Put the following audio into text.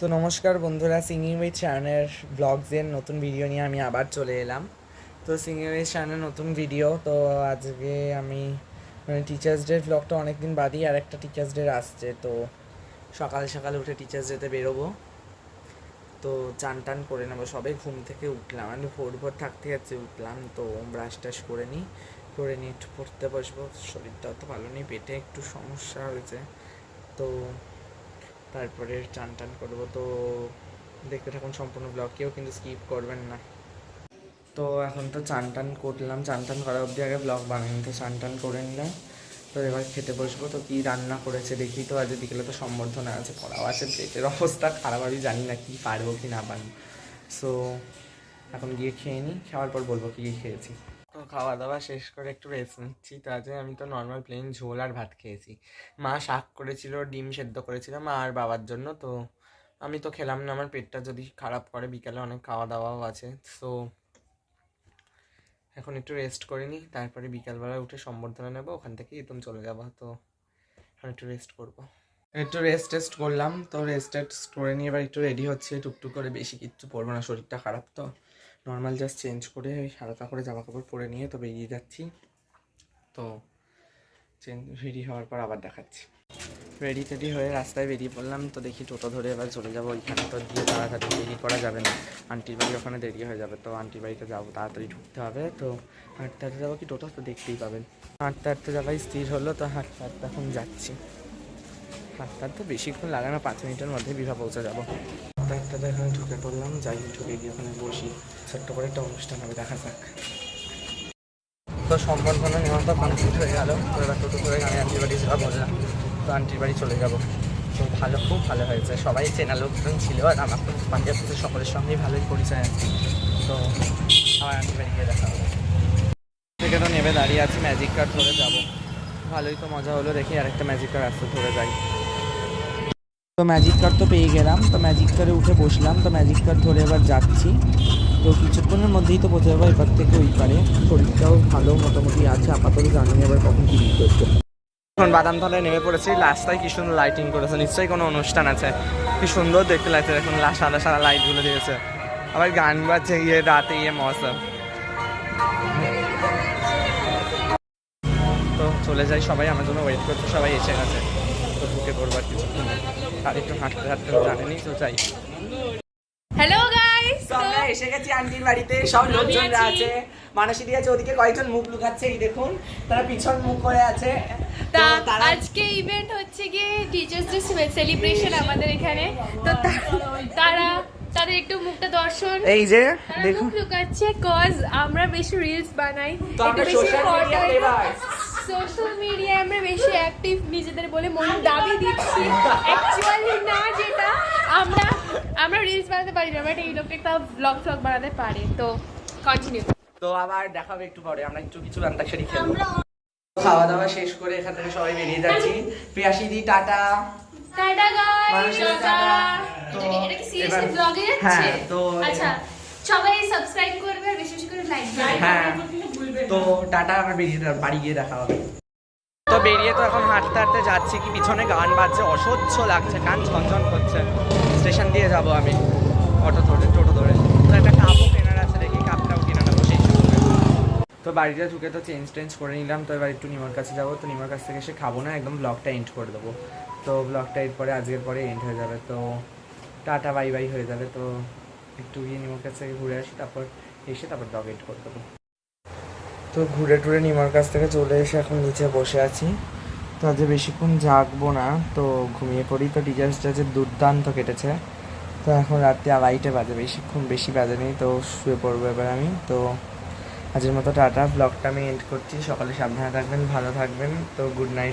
তো নমস্কার বন্ধুরা সিঙ্গিং উইথ চ্যানেলের ব্লগসের নতুন ভিডিও নিয়ে আমি আবার চলে এলাম। তো সিঙ্গিং উইথ চ্যানেল নতুন ভিডিও তো আজকে আমি মানে টিচার্স ডের ব্লগটা অনেক দিন বাদই আর একটা টিচার্স ডে আসছে, তো সকাল সকাল উঠে টিচার্স ডেতে বেরোবো। তো চান টান করে নেব, সবে ঘুম থেকে উঠলাম। আমি ভোর ভোর থাকতে যাচ্ছে, উঠলাম তো ব্রাশ টাশ করে নিই, করে নিয়ে একটু পড়তে বসবো। শরীরটা অত ভালো নেই, পেটে একটু সমস্যা হয়েছে, তো তারপরে চান টান করব। তো দেখতে থাকুন সম্পূর্ণ ব্লগ কেউ কিন্তু স্কিপ করবেন না। তো এখন তো চান টান করলাম, চান টান করা অবধি আগে ব্লগ বানাইনি তো চান টান করে নিলাম। তো এবার খেতে বসবো, তো কী রান্না করেছে দেখি তো, আজ বিকেলে তো সম্বর্ধনা আছে পড়াও আছে, পেটের অবস্থা খারাপ, আমি জানি না কি পারব কি না পারব। সো এখন গিয়ে খেয়ে নিই, খাওয়ার পর বলব কি কি খেয়েছি। খাওয়া দাওয়া শেষ করে একটু রেস্ট নিচ্ছি। তো আজকে আমি তো নর্মাল প্লেন ঝোল আর ভাত খেয়েছি। মা শাক করেছিল, ডিম সেদ্ধ করেছিল, মা আর বাবার জন্য। তো আমি তো খেলাম না, আমার পেটটা যদি খারাপ করে, বিকালে অনেক খাওয়া দাওয়াও আছে। সো এখন একটু রেস্ট করে নিই, তারপরে বিকালবেলা উঠে সম্বর্ধনা নেব, ওখান থেকে ইতম চলে যাব। তো এখন একটু রেস্ট করব। একটু রেস্ট টেস্ট করলাম, তো রেস্ট টেস্ট করে নিয়ে এবার একটু রেডি হচ্ছে। টুকটুক করে বেশি কিচ্ছু পরবো না, শরীরটা খারাপ তো। নর্মাল জাস্ট চেঞ্জ করে হালকা করে জামা কাপড় পরে নিয়ে তো বেরিয়ে যাচ্ছি। তো চেঞ্জ রেডি হওয়ার পর আবার দেখাচ্ছি। রেডি টেডি হয়ে রাস্তায় বেরিয়ে পড়লাম, তো দেখি টোটো ধরে এবার চলে যাব। ওইখানে তো দিয়ে তাড়াতাড়ি দেরি করা যাবে না। আন্টির বাড়ি ওখানে দেরি হয়ে যাবে, তো আন্টির বাড়িতে যাব, তাড়াতাড়ি ঢুকতে হবে। তো হাঁটতে হাঁটতে যাব কি টোটো? তো দেখতেই পাবেন। হাঁটতে হাঁটতে যাওয়াই স্থির হলো, তো হাঁটতে হাঁটতে এখন যাচ্ছি। হাঁটতে হাঁটতে বেশিক্ষণ লাগে না, পাঁচ মিনিটের মধ্যে বিভা পৌঁছে যাব। তো এখানে ঢুকে পড়লাম, যাই ঢুকে গিয়ে ওখানে বসি। ছোট্ট করে একটা অনুষ্ঠান হবে, দেখা যাক। তো সম্বর্ধনা নেওয়া তো কমপ্লিট হয়ে গেল। তো টোটো করে আমি আন্টির বাড়ি যাওয়া বললাম তো আন্টির বাড়ি চলে যাব। তো ভালো, খুব ভালো হয়েছে। সবাই চেনা লোকজন ছিল আর আমার তো পাঞ্জাব থেকে সকলের সঙ্গেই ভালোই পরিচয় আছে। তো আমার আন্টির বাড়ি গিয়ে দেখা হবে। থেকে তো নেমে দাঁড়িয়ে আছি ম্যাজিক কার ধরে যাব। ভালোই তো মজা হলো, দেখি আরেকটা ম্যাজিক কার আসতে ধরে যাই। তো ম্যাজিক কার তো পেয়ে গেলাম। তো ম্যাজিক কারে উঠে বসলাম। তো ম্যাজিক কার ধরে এবার যাচ্ছি। তো কিছুক্ষণের মধ্যেই তো পৌঁছে যাব এবার থেকে ওই পারে। শরীরটাও ভালো, মোটামুটি আছে। আপাতত জানি না এবার কখন কি করছে এখন বাদাম তলায় নেমে পড়েছি। রাস্তায় কি সুন্দর লাইটিং করেছে। নিশ্চয়ই কোনো অনুষ্ঠান আছে। কি সুন্দর দেখতে লাগছে। এখন লা- সাদা সাদা লাইটগুলো দিয়েছে। আবার গান বাজছে ইয়ে রাতে ইয়ে মৌসুম তো চলে যাই সবাই। আমার জন্য ওয়েট করছে। সবাই এসে গেছে। তো ঢুকে পড়ব আর কিছুক্ষণ আর একটু হাঁটতে হাঁটতে জানেনি তো যাই। হ্যালো গাইস আমরা এসে গেছি আন্টির বাড়িতে সব লোকজনরা আছে। মানসী দিয়ে আছে ওদিকে কয়েকজন মুখ লুকাচ্ছে এই দেখুন তারা পিছন মুখ করে আছে। তা আজকে ইভেন্ট হচ্ছে গিয়ে টিচার্স ডে সেলিব্রেশন আমাদের এখানে। তো তারা তাদের একটু মুখটা দর্শন। এই যে দেখুন। লুকাচ্ছে কজ আমরা বেশি রিলস বানাই। তো আমরা social media flavors। সোশ্যাল মিডিয়ায় আমরা বেশি অ্যাক্টিভ নিজেদের বলে মনে দাবি দিচ্ছি। অ্যাকচুয়ালি না যেটা আমরা আমরা রিলস বানাতে পারি না বাট এই লোকটা একটা ব্লগ ফ্লগ বানাতে পারে। তো কন্টিনিউ তো আবার দেখাবে একটু পরে আমরা একটু কিছু আন্তাক্ষরি খেলব। খাওয়া দাওয়া শেষ করে এখান থেকে সবাই বেরিয়ে যাচ্ছি। প্রিয়াসী দি টাটা টাটা গাইস টাটা। এটা কি- এটা কি সিরিয়াসলি ব্লগে যাচ্ছে? হ্যাঁ, তো আচ্ছা সবাই সাবস্ক্রাইব করবে আর বেশি বেশি করে লাইক করবে হ্যাঁ। তো টাটা, আবার বেরিয়ে বাড়ি গিয়ে দেখা হবে। তো বেরিয়ে তো এখন হাঁটতে হাঁটতে যাচ্ছি কি পিছনে গান বাজছে, অসহ্য লাগছে, কান ঝনঝন করছে। স্টেশন দিয়ে যাব আমি, অটো ধরে, টোটো ধরে। তো একটা কাপও কেনার আছে দেখি, কাপটাও কিনে নেব, সেই তো বাড়িতে ঢুকে তো চেঞ্জ টেঞ্জ করে নিলাম, তো এবার একটু নিমার কাছে যাব। তো নিমার কাছ থেকে এসে খাব না, একদম ব্লগটা এন্ড করে দেবো। তো ব্লগটা এর পরে, আজকের পরে এন্ড হয়ে যাবে। তো টাটা বাই বাই হয়ে যাবে। তো একটু গিয়ে নিমার কাছ থেকে ঘুরে আসি, তারপর এসে তারপর ব্লগ এন্ড করে দেবো। তো ঘুরে টুরে নিমার কাছ থেকে চলে এসে এখন নিচে বসে আছি। তো আজকে বেশিক্ষণ জাগবো না, তো ঘুমিয়ে পড়ি। তো টিচার্সটা যে দুর্দান্ত কেটেছে। তো এখন রাত্রি আড়াইটে বাজে, বেশিক্ষণ বেশি বাজে নেই, তো শুয়ে পড়ব এবার আমি। তো আজকের মতো টাটা ব্লগটা আমি এন্ড করছি। সকালে সাবধানে থাকবেন, ভালো থাকবেন। তো গুড নাইট